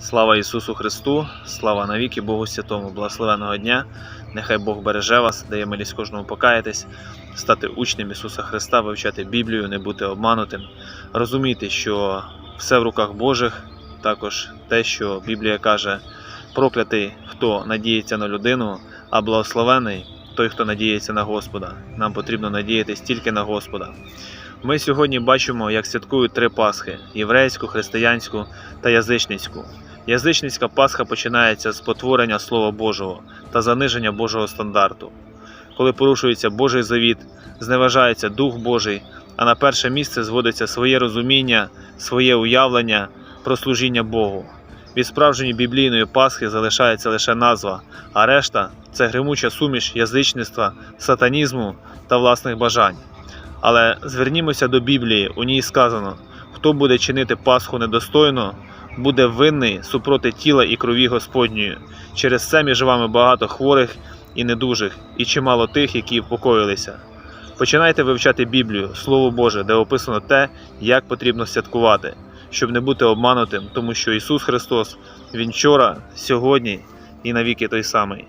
Слава Ісусу Христу, слава навіки Богу Святому, благословеного дня. Нехай Бог береже вас, дає милість кожному покаятись, стати учнем Ісуса Христа, вивчати Біблію, не бути обманутим, розуміти, що все в руках Божих, також те, що Біблія каже, проклятий, хто надіється на людину, а благословений той, хто надіється на Господа. Нам потрібно надіятись тільки на Господа. Ми сьогодні бачимо, як святкують три Пасхи: єврейську, християнську та язичницьку. Язичницька Пасха починається з потворення Слова Божого та заниження Божого стандарту, коли порушується Божий завіт, зневажається Дух Божий, а на перше місце зводиться своє розуміння, своє уявлення про служіння Богу. Від справжньої біблійної Пасхи залишається лише назва, а решта це гримуча суміш язичництва, сатанізму та власних бажань. Але звернімося до Біблії, у ній сказано: хто буде чинити Пасху недостойно, буде винний супроти тіла і крові Господньої. Через це між вами багато хворих і недужих, і чимало тих, які впокоїлися. Починайте вивчати Біблію, Слово Боже, де описано те, як потрібно святкувати, щоб не бути обманутим, тому що Ісус Христос, Він вчора, сьогодні і навіки той самий.